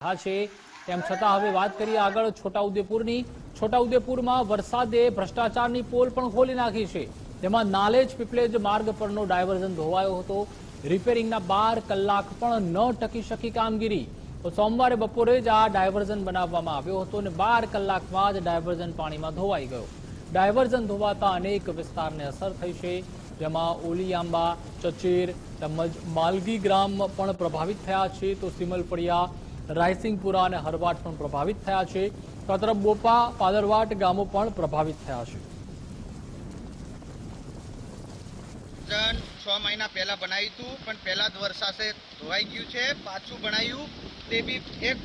છે. તેમ છતાં હવે વાત કરીએ આગળ છોટાઉદેપુરની. છોટાઉદેપુરમાં વરસાદે ભ્રષ્ટાચારની પોલ પણ ખોલી નાખી છે. તેમાં નાલેજ પીપલેજ માર્ગ પરનો ડાયવર્ઝન ધોવાયો હતો. રિપેરિંગના બાર કલાક પણ ન ટકી શકી કામગીરી. તો સોમવારે બપોરે જ આ ડાયવર્ઝન બનાવવામાં આવ્યો હતો અને બાર કલાકમાં જ ડાયવર્ઝન પાણીમાં ધોવાઈ ગયો. ડાયવર્ઝન ધોવાતા અનેક વિસ્તારને અસર થઈ છે. જેમાં ઓલિયાંબા ચચેર તેમજ માલગી ગ્રામ પણ પ્રભાવિત થયા છે. તો સિમલફળિયા રાયસિંગપુરા અને હરવાટ પણ પ્રભાવિત થયા છે. તો બોપા, પાદરવાટ ગામો પણ પ્રભાવિત થયા છે. છ મહિના પહેલા બનાવ્યું હતું, પણ પહેલા જ વરસાદે ધોવાઈ ગયું છે. પાછું બનાવ્યું તે બી એક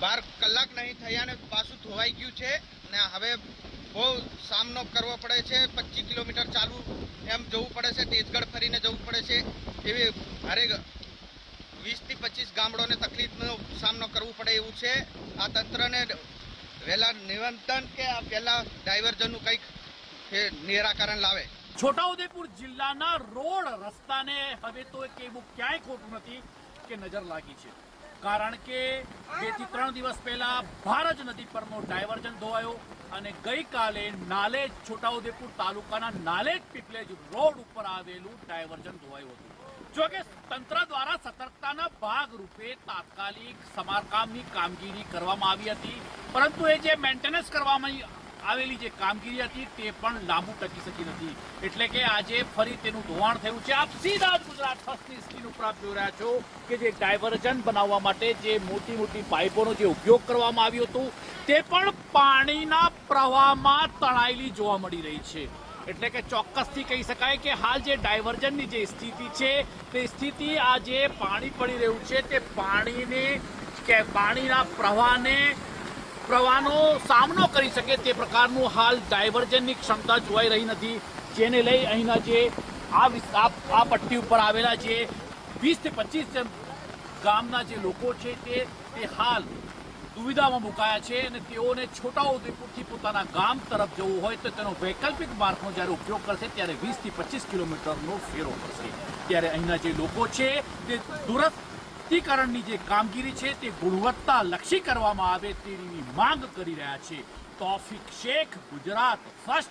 બાર કલાક નહીં થયા ને પાછું ધોવાઈ ગયું છે. ને હવે બહુ સામનો કરવો પડે છે. પચીસ કિલોમીટર ચાલુ એમ જવું પડે છે. તેજગઢ ફરીને જવું પડે છે. એવી હરેક વીસથી પચીસ ગામડોને તકલીફનો સામનો કરવો પડે એવું છે. આ તંત્રને વહેલા નિવંતન કે આ પહેલા ડાયવર્ઝનનું કંઈક નિરાકરણ લાવે. છોટાઉદેપુર જિલ્લાના રોડ રસ્તાને હવે તો એક એવું ક્યાંય ખોટું નથી કે નજર લાગી છે. કારણ કે બેથી ત્રણ દિવસ પહેલા ભારજ નદી પરનો ડાયવર્ઝન ધોવાયો અને ગઈકાલે નાલેજ છોટાઉદેપુર તાલુકાના નાલેજ પીપલેજ રોડ ઉપર આવેલું ડાયવર્ઝન ધોવાયું હતું. જો કે તંત્ર દ્વારા સતર્કતાના ભાગરૂપે તાત્કાલિક સમારકામની કામગીરી કરવામાં આવી હતી. પરંતુ એ જે મેન્ટેનન્સ કરવામાં આવેલી જે કામગીરી હતી તે પણ લાંબુ ટકી શકી નથી. એટલે કે આજે ફરી તેનું ધોવાણ થયું છે. આપ સીધા ગુજરાત ફર્સ્ટની સ્ક્રીન ઉપર આપ જોઈ રહ્યા છો કે જે ડાયવર્ઝન બનાવવા માટે જે મોટી મોટી પાઇપોનો જે ઉપયોગ કરવામાં આવ્યો હતો, તે પણ પાણીના પ્રવાહમાં તણાયેલી જોવા મળી રહી છે. એટલે કે ચોક્કસથી કહી શકાય કે હાલ જે ડાયવર્ઝનની જે સ્થિતિ છે, તે સ્થિતિ આ જે પાણી પડી રહ્યું છે તે પાણીને કે પાણીના પ્રવાહને, પ્રવાહનો સામનો કરી શકે તે પ્રકારનું હાલ ડાયવર્ઝનની ક્ષમતા જોવાઈ રહી નથી. જેને લઈ અહીંના જે આ આ પટ્ટી ઉપર આવેલા જે વીસથી પચીસ ગામના જે લોકો છે તે હાલ દુવિધામાં મુકાયા છે અને તેઓને છોટાઉદેપુરથી પોતાના ગામ તરફ જવું હોય તો તેનો વૈકલ્પિક માર્ગનો જ્યારે ઉપયોગ કરશે ત્યારે વીસથી પચીસ કિલોમીટરનો ફેરો કરશે. ત્યારે અહીંના જે લોકો છે, તે દૂરસ્થીકરણની જે કામગીરી છે, તે ગુણવત્તા લક્ષી કરવામાં આવે તેની માંગ કરી રહ્યા છે. તોફિક શેખ, ગુજરાત ફર્સ્ટ